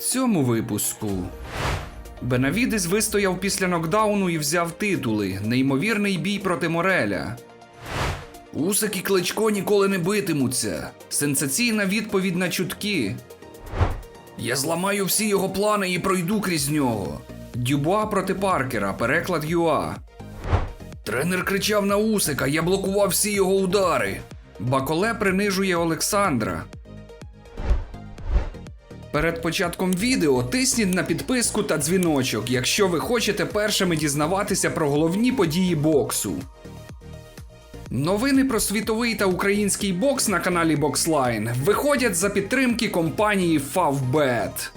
цьому випуску. Бенавідес вистояв після нокдауну і взяв титули. Неймовірний бій проти Мореля. Усик і Кличко ніколи не битимуться. Сенсаційна відповідь на чутки. Я зламаю всі його плани і пройду крізь нього. Дюбуа проти Паркера, переклад Юа. Тренер кричав на Усика, я блокував всі його удари. Баколе принижує Олександра. Перед початком відео тисніть на підписку та дзвіночок, якщо ви хочете першими дізнаватися про головні події боксу. Новини про світовий та український бокс на каналі Boxline виходять за підтримки компанії Favbet.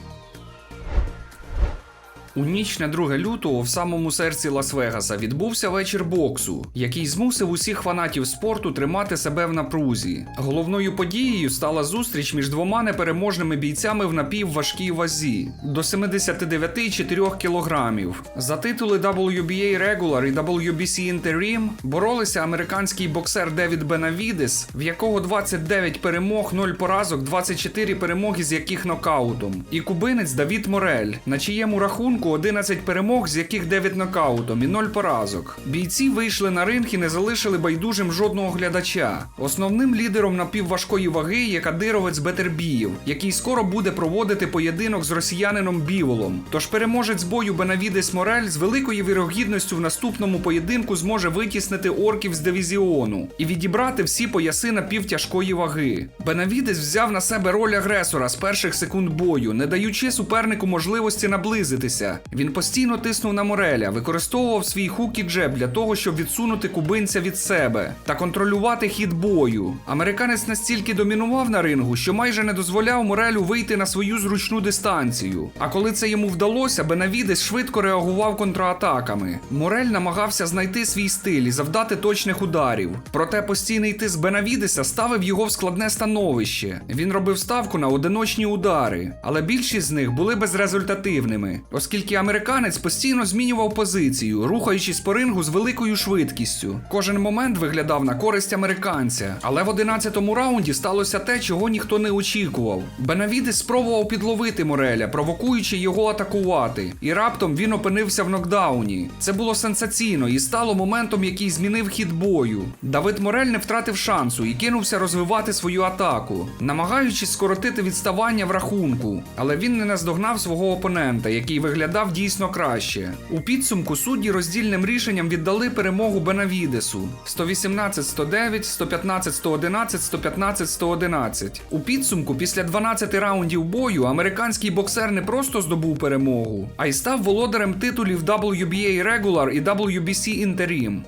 У ніч на 2 лютого в самому серці Лас-Вегаса відбувся вечір боксу, який змусив усіх фанатів спорту тримати себе в напрузі. Головною подією стала зустріч між двома непереможними бійцями в напівважкій вазі до 79,4 кілограмів. За титули WBA Regular і WBC Interim боролися американський боксер Девід Бенавідес, в якого 29 перемог, 0 поразок, 24 перемоги, з яких нокаутом, і кубинець Давід Морель, на чиєму рахунку 11 перемог, з яких 9 нокаутом і 0 поразок. Бійці вийшли на ринг і не залишили байдужим жодного глядача. Основним лідером напівважкої ваги є кадировець Бетербіїв, який скоро буде проводити поєдинок з росіянином Біволом. Тож переможець бою Бенавідес Морель з великою вірогідністю в наступному поєдинку зможе витіснити орків з дивізіону і відібрати всі пояси напівтяжкої ваги. Бенавідес взяв на себе роль агресора з перших секунд бою, не даючи супернику можливості наблизитися. Він постійно тиснув на Мореля, використовував свій хук і джеб для того, щоб відсунути кубинця від себе та контролювати хід бою. Американець настільки домінував на рингу, що майже не дозволяв Морелю вийти на свою зручну дистанцію. А коли це йому вдалося, Бенавідес швидко реагував контратаками. Морель намагався знайти свій стиль і завдати точних ударів. Проте постійний тиск Бенавідеса ставив його в складне становище. Він робив ставку на одиночні удари, але більшість з них були безрезультативними, оскільки американець постійно змінював позицію, рухаючись по рингу з великою швидкістю. Кожен момент виглядав на користь американця, але в 11-му раунді сталося те, чого ніхто не очікував. Бенавідес спробував підловити Мореля, провокуючи його атакувати, і раптом він опинився в нокдауні. Це було сенсаційно і стало моментом, який змінив хід бою. Давид Морель не втратив шансу і кинувся розвивати свою атаку, намагаючись скоротити відставання в рахунку, але він не наздогнав свого опонента, який виглядав дійсно краще. У підсумку судді роздільним рішенням віддали перемогу Бенавідесу 118-109, 115-111, 115-111. У підсумку, після 12 раундів бою, американський боксер не просто здобув перемогу, а й став володарем титулів WBA Regular і WBC Interim.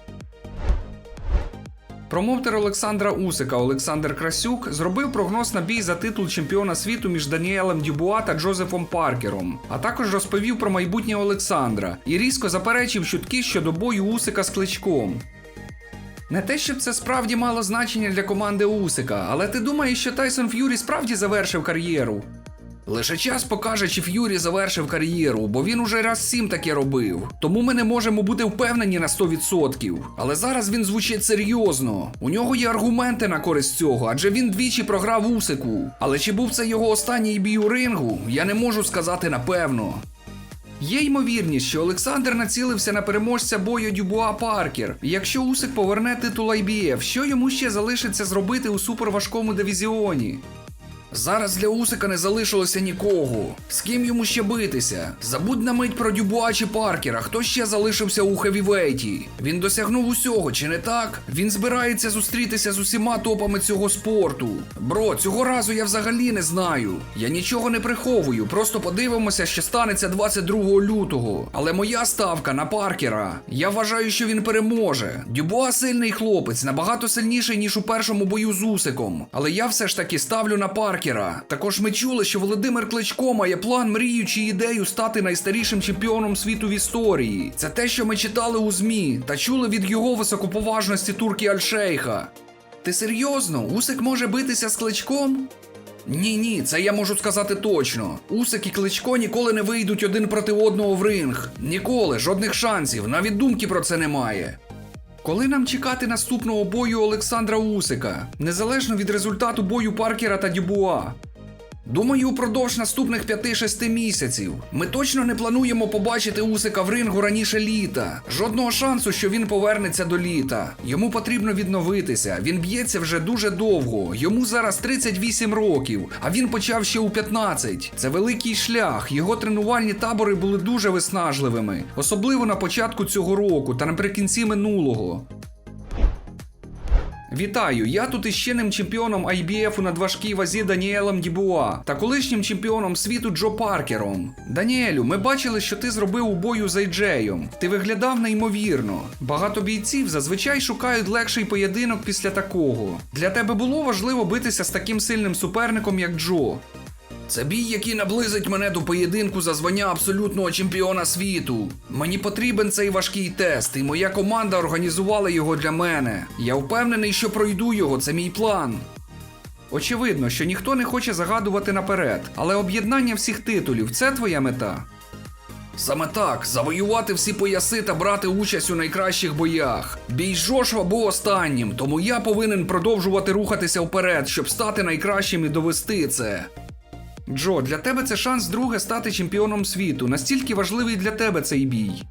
Промоутер Олександра Усика Олександр Красюк зробив прогноз на бій за титул чемпіона світу між Даніелем Дюбуа та Джозефом Паркером, а також розповів про майбутнє Олександра і різко заперечив чутки щодо бою Усика з кличком. Не те, щоб це справді мало значення для команди Усика, але ти думаєш, що Тайсон Ф'юрі справді завершив кар'єру? Лише час покаже, чи Ф'юрі завершив кар'єру, бо він уже раз сім таке робив. Тому ми не можемо бути впевнені на 100%. Але зараз він звучить серйозно. У нього є аргументи на користь цього, адже він двічі програв Усику. Але чи був це його останній бій у рингу, я не можу сказати напевно. Є ймовірність, що Олександр націлився на переможця бою Дюбуа Паркер. Якщо Усик поверне титул IBF, що йому ще залишиться зробити у суперважкому дивізіоні? Зараз для Усика не залишилося нікого. З ким йому ще битися? Забудь на мить про Дюбуа чи Паркера. Хто ще залишився у хевівейті? Він досягнув усього, чи не так? Він збирається зустрітися з усіма топами цього спорту. Бро, цього разу я взагалі не знаю. Я нічого не приховую, просто подивимося, що станеться 22 лютого. Але моя ставка на Паркера. Я вважаю, що він переможе. Дюбуа сильний хлопець, набагато сильніший, ніж у першому бою з Усиком. Але я все ж таки ставлю на Паркера. Також ми чули, що Володимир Кличко має план, мрію чи ідею стати найстарішим чемпіоном світу в історії. Це те, що ми читали у ЗМІ та чули від його високоповажності турки Альшейха. Ти серйозно? Усик може битися з кличком? Ні, ні, це я можу сказати точно. Усик і кличко ніколи не вийдуть один проти одного в ринг. Ніколи, жодних шансів, навіть думки про це немає. Коли нам чекати наступного бою Олександра Усика, незалежно від результату бою Паркера та Дюбуа? Думаю, упродовж наступних 5-6 місяців ми точно не плануємо побачити Усика в рингу раніше літа. Жодного шансу, що він повернеться до літа. Йому потрібно відновитися. Він б'ється вже дуже довго. Йому зараз 38 років, а він почав ще у 15. Це великий шлях. Його тренувальні табори були дуже виснажливими, особливо на початку цього року та наприкінці минулого. Вітаю! Я тут із чинним чемпіоном IBF у надважкій вазі Даніелем Дібуа та колишнім чемпіоном світу Джо Паркером. Даніелю, ми бачили, що ти зробив у бою з Айджеєм. Ти виглядав неймовірно. Багато бійців зазвичай шукають легший поєдинок після такого. Для тебе було важливо битися з таким сильним суперником, як Джо. Це бій, який наблизить мене до поєдинку за звання абсолютного чемпіона світу. Мені потрібен цей важкий тест, і моя команда організувала його для мене. Я впевнений, що пройду його, це мій план. Очевидно, що ніхто не хоче загадувати наперед, але об'єднання всіх титулів це твоя мета. Саме так, завоювати всі пояси та брати участь у найкращих боях. Бій Жошва був останнім, тому я повинен продовжувати рухатися вперед, щоб стати найкращим і довести це. Джо, для тебе це шанс друге стати чемпіоном світу. Настільки важливий для тебе цей бій.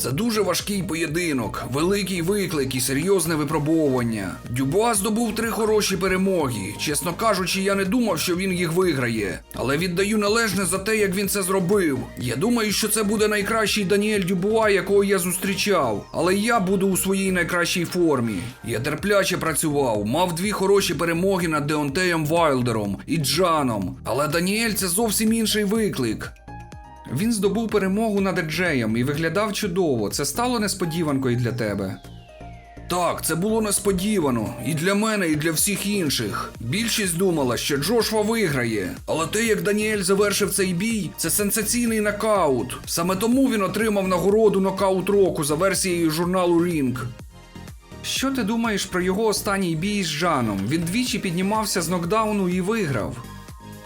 Це дуже важкий поєдинок, великий виклик і серйозне випробовування. Дюбуа здобув три хороші перемоги. Чесно кажучи, я не думав, що він їх виграє. Але віддаю належне за те, як він це зробив. Я думаю, що це буде найкращий Даніель Дюбуа, якого я зустрічав. Але я буду у своїй найкращій формі. Я терпляче працював, мав дві хороші перемоги над Деонтеєм Вайлдером і Джаном. Але Даніель це зовсім інший виклик. Він здобув перемогу над Еджеєм і виглядав чудово. Це стало несподіванкою для тебе. Так, це було несподівано і для мене, і для всіх інших. Більшість думала, що Джошва виграє. Але те, як Даніель завершив цей бій, це сенсаційний нокаут. Саме тому він отримав нагороду нокаут року за версією журналу Ring. Що ти думаєш про його останній бій з Жаном? Він двічі піднімався з нокдауну і виграв.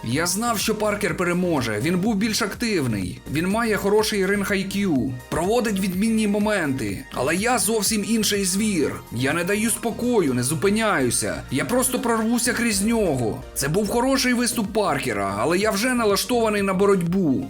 Я знав, що Паркер переможе. Він був більш активний. Він має хороший ринг IQ, проводить відмінні моменти. Але я зовсім інший звір. Я не даю спокою, не зупиняюся. Я просто прорвуся крізь нього. Це був хороший виступ Паркера, але я вже налаштований на боротьбу.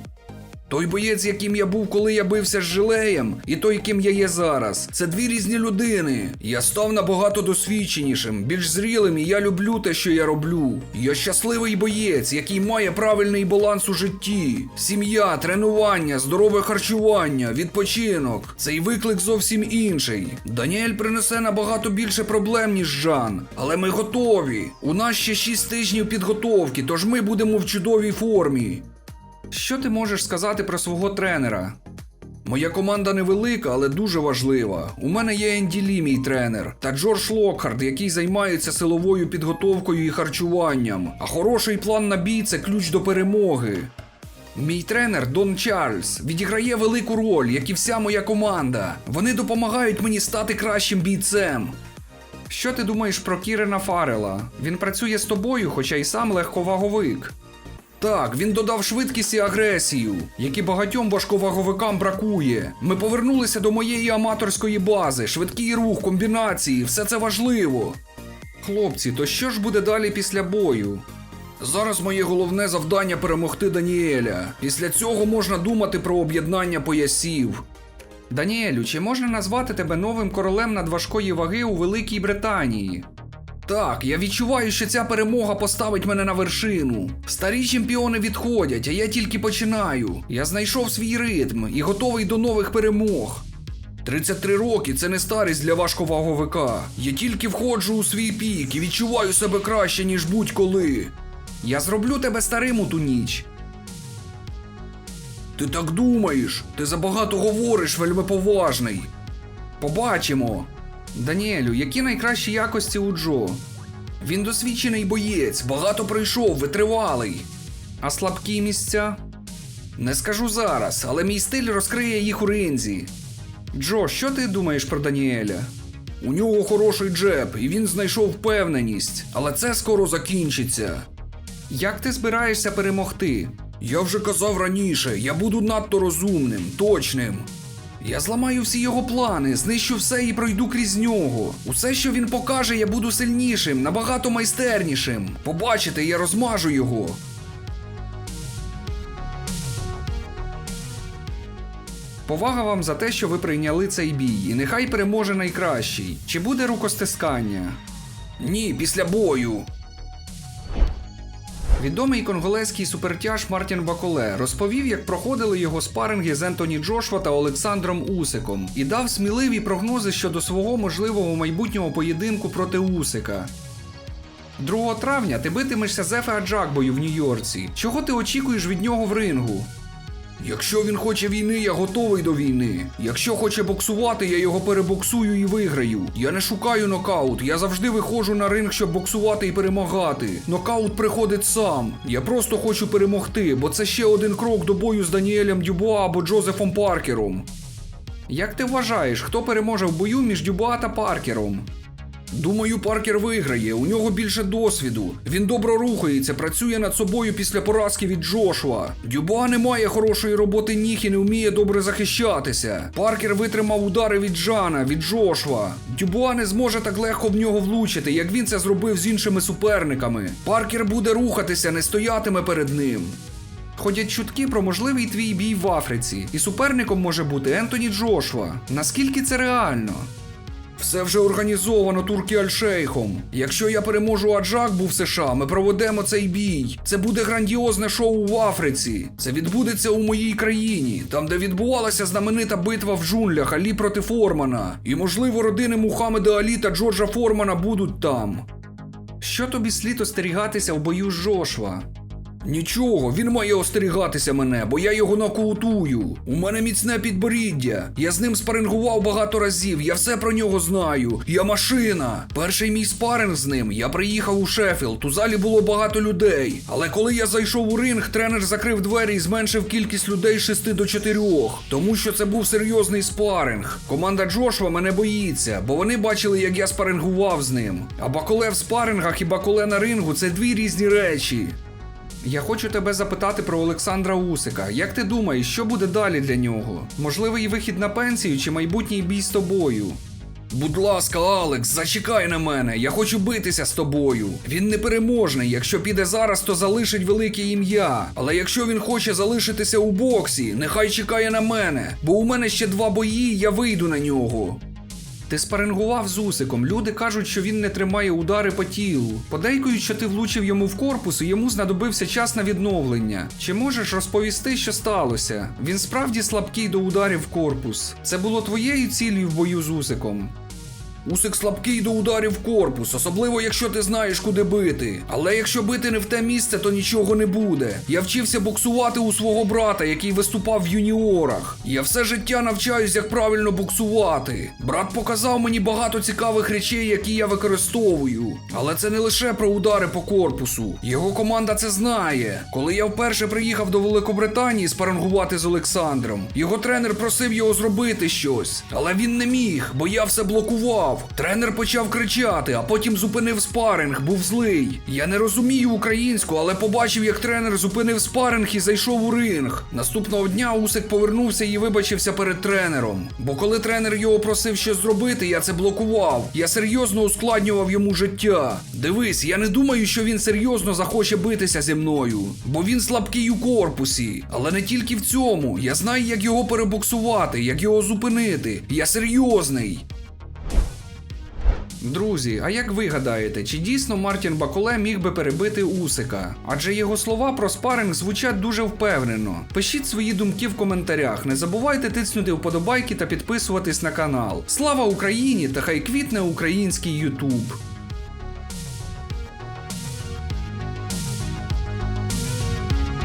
Той боєць, яким я був, коли я бився з жилеєм, і той, ким я є зараз, це дві різні людини. Я став набагато досвідченішим, більш зрілим, і я люблю те, що я роблю. Я щасливий боєць, який має правильний баланс у житті: сім'я, тренування, здорове харчування, відпочинок. Цей виклик зовсім інший. Даніель принесе набагато більше проблем, ніж Жан. Але ми готові. У нас ще 6 тижнів підготовки, тож ми будемо в чудовій формі. Що ти можеш сказати про свого тренера? Моя команда невелика, але дуже важлива. У мене є Енді Лі, мій тренер, та Джордж Локхард, який займається силовою підготовкою і харчуванням. А хороший план на бій це ключ до перемоги. Мій тренер Дон Чарльз відіграє велику роль, як і вся моя команда. Вони допомагають мені стати кращим бійцем. Що ти думаєш про Кірена Фарела? Він працює з тобою, хоча й сам легковаговик. Так, він додав швидкість і агресію, які багатьом важковаговикам бракує. Ми повернулися до моєї аматорської бази, швидкий рух, комбінації, все це важливо. Хлопці, то що ж буде далі після бою? Зараз моє головне завдання перемогти Даніеля. Після цього можна думати про об'єднання поясів. Даніелю, чи можна назвати тебе новим королем надважкої ваги у Великій Британії? Так, я відчуваю, що ця перемога поставить мене на вершину. Старі чемпіони відходять, а я тільки починаю. Я знайшов свій ритм і готовий до нових перемог. 33 роки це не старість для важковаговика. Я тільки входжу у свій пік і відчуваю себе краще, ніж будь-коли. Я зроблю тебе старим у ту ніч. Ти так думаєш? Ти забагато говориш, вельми поважний. Побачимо. Даніелю, які найкращі якості у Джо? Він досвідчений боєць, багато пройшов, витривалий. А слабкі місця? Не скажу зараз, але мій стиль розкриє їх у ринзі. Джо, що ти думаєш про Даніеля? У нього хороший джеб, і він знайшов впевненість, але це скоро закінчиться. Як ти збираєшся перемогти? Я вже казав раніше, я буду надто розумним, точним. Я зламаю всі його плани, знищу все і пройду крізь нього. Усе, що він покаже, я буду сильнішим, набагато майстернішим. Побачите, я розмажу його. Повага вам за те, що ви прийняли цей бій, і нехай переможе найкращий. Чи буде рукостискання? Ні, після бою. Відомий конголезький супертяж Мартін Баколе розповів, як проходили його спаринги з Ентоні Джошва та Олександром Усиком, і дав сміливі прогнози щодо свого можливого майбутнього поєдинку проти Усика. 2 травня ти битимешся з Ефе Аджакбою в Нью-Йорці. Чого ти очікуєш від нього в рингу? Якщо він хоче війни, я готовий до війни. Якщо хоче боксувати, я його перебоксую і виграю. Я не шукаю нокаут, я завжди виходжу на ринг, щоб боксувати і перемагати. Нокаут приходить сам. Я просто хочу перемогти, бо це ще один крок до бою з Даніелем Дюбуа або Джозефом Паркером. Як ти вважаєш, хто переможе в бою між Дюбуа та Паркером? Думаю, Паркер виграє. У нього більше досвіду. Він добре рухається, працює над собою після поразки від Джошуа. Дюбуа не має хорошої роботи ніг і не вміє добре захищатися. Паркер витримав удари від Джана, від Джошуа. Дюбуа не зможе так легко в нього влучити, як він це зробив з іншими суперниками. Паркер буде рухатися, не стоятиме перед ним. Ходять чутки про можливий твій бій в Африці, і суперником може бути Ентоні Джошуа. Наскільки це реально? Все вже організовано туркі Альшейхом. Якщо я переможу Аджакбу в США, ми проведемо цей бій. Це буде грандіозне шоу в Африці. Це відбудеться у моїй країні, там, де відбувалася знаменита битва в джунглях Алі проти Формана. І, можливо, родини Мухаммеда Алі та Джорджа Формана будуть там. Що тобі слід остерігатися в бою з Джошва? Нічого, він має остерігатися мене, бо я його нокаутую. У мене міцне підборіддя. Я з ним спарингував багато разів, я все про нього знаю. Я машина. Перший мій спаринг з ним. Я приїхав у Шеффілд. У залі було багато людей. Але коли я зайшов у ринг, тренер закрив двері і зменшив кількість людей з 6 до 4. Тому що це був серйозний спаринг. Команда Джошва мене боїться, бо вони бачили, як я спарингував з ним. А баколе в спарингах і баколе на рингу це дві різні речі. Я хочу тебе запитати про Олександра Усика. Як ти думаєш, що буде далі для нього? Можливий вихід на пенсію чи майбутній бій з тобою? Будь ласка, Алекс, зачекай на мене. Я хочу битися з тобою. Він непереможний. Якщо піде зараз, то залишить велике ім'я. Але якщо він хоче залишитися у боксі, нехай чекає на мене. Бо у мене ще два бої, я вийду на нього. Ти спарингував з Усиком. Люди кажуть, що він не тримає удари по тілу. Подейкують, що ти влучив йому в корпус, і йому знадобився час на відновлення. Чи можеш розповісти, що сталося? Він справді слабкий до ударів в корпус. Це було твоєю ціллю в бою з Усиком. Усик слабкий до ударів в корпус, особливо якщо ти знаєш, куди бити. Але якщо бити не в те місце, то нічого не буде. Я вчився боксувати у свого брата, який виступав в юніорах. Я все життя навчаюсь, як правильно боксувати. Брат показав мені багато цікавих речей, які я використовую. Але це не лише про удари по корпусу. Його команда це знає. Коли я вперше приїхав до Великобританії спарингувати з Олександром, його тренер просив його зробити щось, але він не міг, бо я все блокував. Тренер почав кричати, а потім зупинив спаринг, був злий. Я не розумію українську, але побачив, як тренер зупинив спаринг і зайшов у ринг. Наступного дня Усик повернувся і вибачився перед тренером. Бо коли тренер його просив щось зробити, я це блокував. Я серйозно ускладнював йому життя. Дивись, я не думаю, що він серйозно захоче битися зі мною, бо він слабкий у корпусі. Але не тільки в цьому. Я знаю, як його перебоксувати, як його зупинити. Я серйозний. Друзі, а як ви гадаєте, чи дійсно Мартін Баколе міг би перебити Усика? Адже його слова про спаринг звучать дуже впевнено. Пишіть свої думки в коментарях. Не забувайте тиснути вподобайки та підписуватись на канал. Слава Україні та хай квітне український Ютуб!